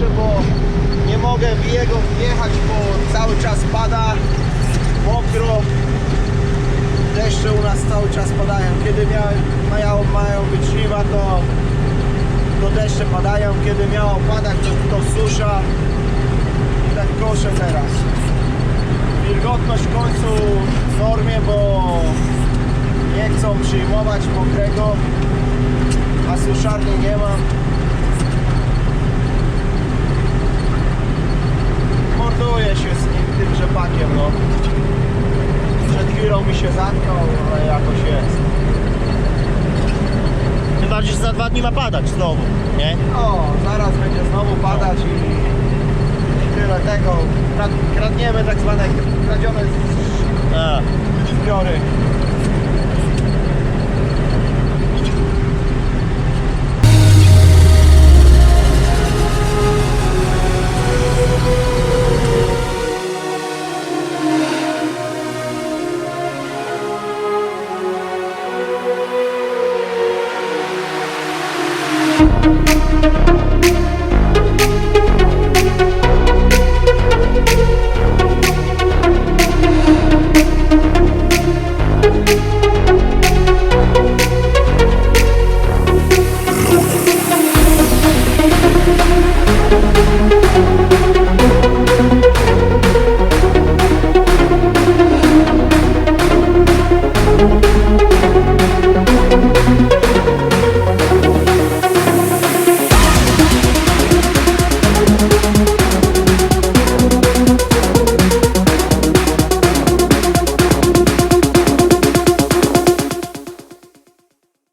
koszy, bo nie mogę w jego wjechać, bo cały czas pada, mokro. Deszcze u nas cały czas padają. Kiedy miały, mają, mają być żniwa, to, to deszcze padają. Kiedy miało padać, to, to susza. I tak koszę teraz wilgotność w końcu w normie, bo nie chcą przyjmować mokrego, a suszarni nie mam. Morduję się z nim, tym rzepakiem, no. Mi się zatknął, ale jakoś jest. Tym bardziej, że za dwa dni ma padać znowu, nie? O, zaraz będzie znowu padać i, i tyle tego. Krad- Kradniemy tak zwane kradzione A,